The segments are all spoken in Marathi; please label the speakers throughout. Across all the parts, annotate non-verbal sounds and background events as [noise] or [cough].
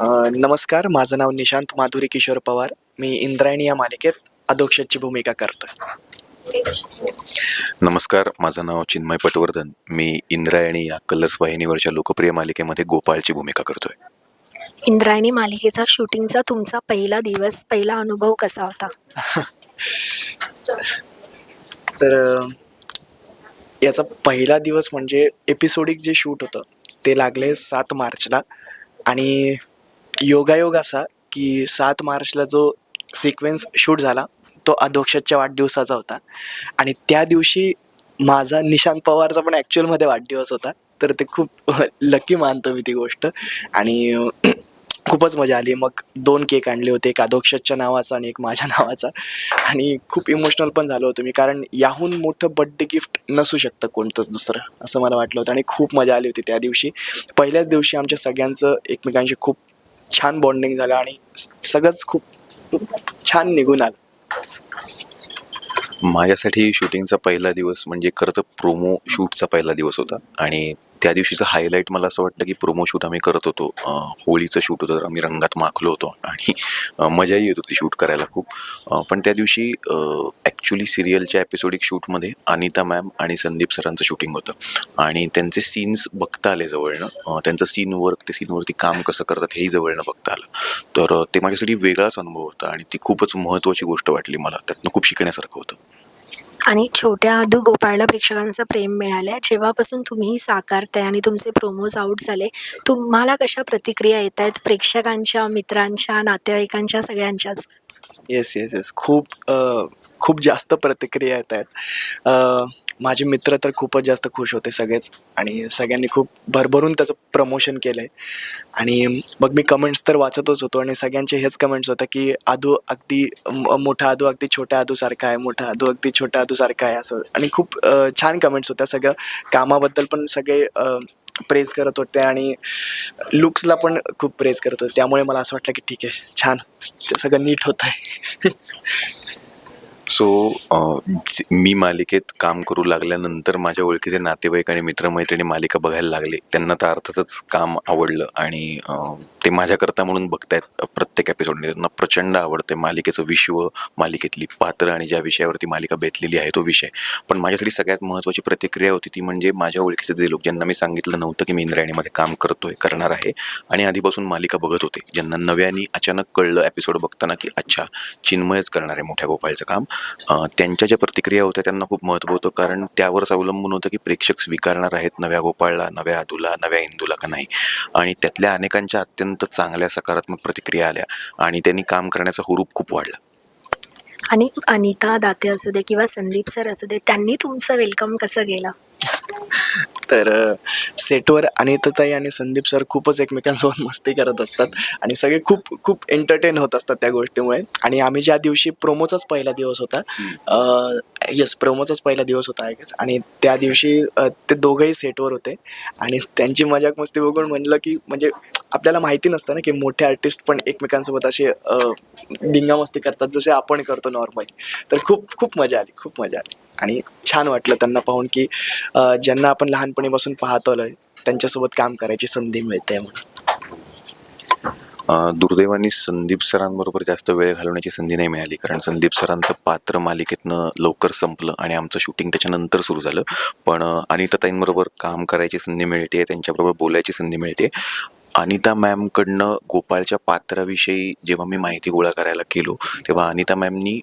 Speaker 1: नमस्कार माझं नाव निशांत माधुरी किशोर पवार. मी इंद्रायणी या मालिकेत अधोक्षतची भूमिका करतोय.
Speaker 2: नमस्कार माझं नाव चिन्मय पटवर्धन. मी इंद्रायणी या कलर्स वाहिनीवरच्या लोकप्रिय मालिकेमध्ये गोपाळची भूमिका करतोय.
Speaker 3: इंद्रायणी मालिकेचा शूटिंगचा तुमचा पहिला दिवस पहिला अनुभव कसा होता?
Speaker 1: तर याचा पहिला दिवस म्हणजे एपिसोडिक जे शूट होतं ते लागले सात मार्चला. आणि योगायोग असा की सात मार्चला जो सिक्वेन्स शूट झाला तो अध्यक्षाच्या वाढदिवसाचा होता. आणि त्या दिवशी माझा निशांत पवारचा पण ॲक्च्युअलमध्ये वाढदिवस होता. तर ते खूप [laughs] लकी मानतो मी ती गोष्ट. आणि [clears throat] खूपच मजा आली. मग दोन केक आणले होते एक अधोक्षच्या नावाचा आणि एक माझ्या नावाचा. आणि खूप इमोशनल पण झालो होतो मी कारण याहून मोठं बड्डे गिफ्ट नसू शकतं कोणतंच दुसरं असं मला वाटलं होतं. आणि खूप मजा आली होती त्या दिवशी. पहिल्याच दिवशी आमच्या सगळ्यांचं एकमेकांशी खूप छान बॉन्डिंग झालं आणि सगळंच खूप छान निघून आलं.
Speaker 2: माझ्यासाठी शूटिंगचा पहिला दिवस म्हणजे खरं तर प्रोमो शूटचा पहिला दिवस होता आणि त्या दिवशीचं हायलाईट मला असं वाटतं की प्रोमो शूट आम्ही करत होतो. होळीचं शूट होतं तर आम्ही रंगात माखलो होतो आणि मजाही येत होती शूट करायला खूप. पण त्या दिवशी ॲक्च्युली सिरियलच्या एपिसोडिक शूटमध्ये अनिता मॅम आणि संदीप सरांचं शूटिंग होतं. आणि त्यांचे सीन्स बघता आले जवळनं. त्यांचं सीन वर्क ते सीनवरती काम कसं करतात हेही जवळनं बघता आलं. तर ते माझ्यासाठी वेगळाच अनुभव होता आणि ती खूपच महत्त्वाची गोष्ट वाटली मला. त्यातनं खूप शिकण्यासारखं होतं.
Speaker 3: आणि छोट्या अधू गोपाळला प्रेक्षकांचं प्रेम मिळालं जेव्हापासून तुम्ही साकारताय आणि तुमचे प्रोमोज आउट झाले तुम्हाला कशा प्रतिक्रिया येत आहेत प्रेक्षकांच्या मित्रांच्या नातेवाईकांच्या सगळ्यांच्याच?
Speaker 1: येस येस येस खूप अ, खूप जास्त प्रतिक्रिया येत आहेत माझे मित्र तर खूपच जास्त खुश होते सगळेच. आणि सगळ्यांनी खूप भरभरून त्याचं प्रमोशन केलं आहे आणि मग मी कमेंट्स तर वाचतच होतो आणि सगळ्यांचे हेच कमेंट्स होतं की आदू अगदी मोठा आदू अगदी छोट्या आदूसारखा आहे मोठा आदू अगदी छोट्या आदूसारखा आहे असं. आणि खूप छान कमेंट्स होत्या. सगळं कामाबद्दल पण सगळे प्रेज करत होते आणि लुक्सला पण खूप प्रेज करत होते. त्यामुळे मला असं वाटलं की ठीक आहे छान. सगळं नीट होत आहे [laughs]
Speaker 2: सो मी मालिकेत काम करू लागल्यानंतर माझ्या ओळखीचे नातेवाईक आणि मित्रमैत्रिणी मालिका बघायला लागले. त्यांना तर अर्थातच काम आवडलं आणि ते माझ्याकरता म्हणून बघतायत प्रत्येक एपिसोडने त्यांना प्रचंड आवडते मालिकेचं विश्व मालिकेतली पात्र आणि ज्या विषयावरती मालिका बेतलेली आहे तो विषय. पण माझ्यासाठी सगळ्यात महत्त्वाची प्रतिक्रिया होती ती म्हणजे माझ्या ओळखीचे जे लोक ज्यांना मी सांगितलं नव्हतं की मी इंद्रायणीमध्ये काम करतोय करणार आहे आणि आधीपासून मालिका बघत होते. ज्यांना नव्याने अचानक कळलं एपिसोड बघताना की अच्छा चिन्मयच करणार आहे मोठ्या गोपाळचं काम. त्यांच्या ज्या प्रतिक्रिया होत्या त्यांना खूप महत्त्व होतं. कारण त्यावरच अवलंबून होतं की प्रेक्षक स्वीकारणार आहेत नव्या गोपाळला नव्या आदूला नव्या इंदूला का नाही. आणि त्यातल्या अनेकांच्या अत्यंत चांगल्या सकारात्मक प्रतिक्रिया आल्या आणि त्यांनी काम करण्याचा हुरूप खूप वाढला.
Speaker 3: आणि अनिता दाते असू दे किंवा संदीप सर असू दे त्यांनी तुमचं वेलकम कसं केलं?
Speaker 1: तर सेटवर अनिताताई आणि संदीप सर खूपच एकमेकांसोबत मस्ती करत असतात आणि सगळे खूप खूप एंटरटेन होत असतात त्या गोष्टीमुळे. आणि आम्ही ज्या दिवशी प्रोमोचाच पहिला दिवस होता येस प्रोमोचाच पहिला दिवस होता आय गेस आणि त्या दिवशी ते दोघंही सेटवर होते. आणि त्यांची मजाक मस्ती बघून म्हणलं की म्हणजे आपल्याला माहिती नसतं ना की मोठे आर्टिस्ट पण एकमेकांसोबत असे दिंगामस्ती करतात जसे आपण करतो नॉर्मली तर खूप खूप मजा आली खूप मजा आली. आणि छान वाटलं त्यांना पाहून की ज्यांना आपण लहानपणीपासून पाहतो आलोय त्यांच्यासोबत काम करायची संधी मिळते म्हणून.
Speaker 2: दुर्दैवाने संदीप सरांबरोबर जास्त वेळ घालवण्याची संधी नाही मिळाली. कारण संदीप सरांचं पात्र मालिकेतनं लवकर संपलं आणि आमचं शूटिंग त्याच्यानंतर सुरू झालं. पण अनिताताईंबरोबर काम करायची संधी मिळते त्यांच्याबरोबर बोलायची संधी मिळते अनिता मॅमकडनं गोपाळच्या पात्राविषयी जेव्हा मी माहिती गोळा करायला गेलो तेव्हा अनिता मॅमनी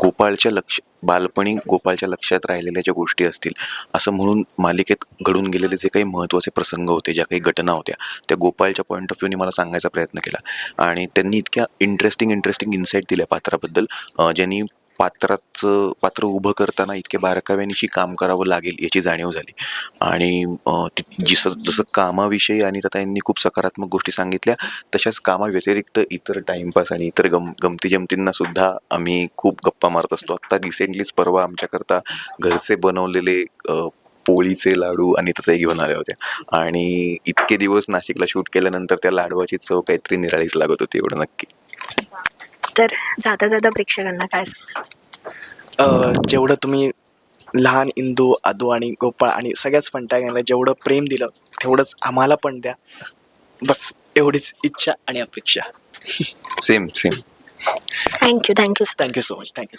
Speaker 2: गोपाळच्या लक्ष बालपणी गोपाळच्या लक्षात राहिलेल्या ज्या गोष्टी असतील असं म्हणून मालिकेत घडून गेलेले जे काही महत्त्वाचे प्रसंग होते ज्या काही घटना होत्या त्या गोपाळच्या पॉईंट ऑफ व्ह्यूने मला सांगायचा प्रयत्न केला. आणि त्यांनी इतक्या इंटरेस्टिंग इंटरेस्टिंग इन्साईट दिल्या पात्राबद्दल ज्यांनी पात्राचं पात्र उभं करताना इतके बारकाव्यानिशी काम करावं लागेल याची जाणीव झाली. आणि अं, जसं जसं कामाविषयी आणि त्यांनी खूप सकारात्मक गोष्टी सांगितल्या तशाच कामाव्यतिरिक्त इतर टाईमपास आणि इतर गम गमती जमतींना सुद्धा आम्ही खूप गप्पा मारत असतो. आत्ता रिसेंटलीच परवा आमच्याकरता घरचे बनवलेले पोळीचे लाडू आणि ते घेऊन आल्या होत्या. आणि इतके दिवस नाशिकला शूट केल्यानंतर त्या लाडवाची चव काहीतरी निराळीच लागत होती एवढं नक्की.
Speaker 3: तर जाता जाता प्रेक्षकांना काय सांगाल?
Speaker 1: अ, जेवढं तुम्ही लहान इंदू आदू आणि गोपाळ आणि सगळ्याच फंटागॅनला जेवढं प्रेम दिलं तेवढंच आम्हाला पण द्या. बस एवढीच इच्छा आणि अपेक्षा.
Speaker 2: Same same
Speaker 3: thank you thank you
Speaker 1: thank you so much thank you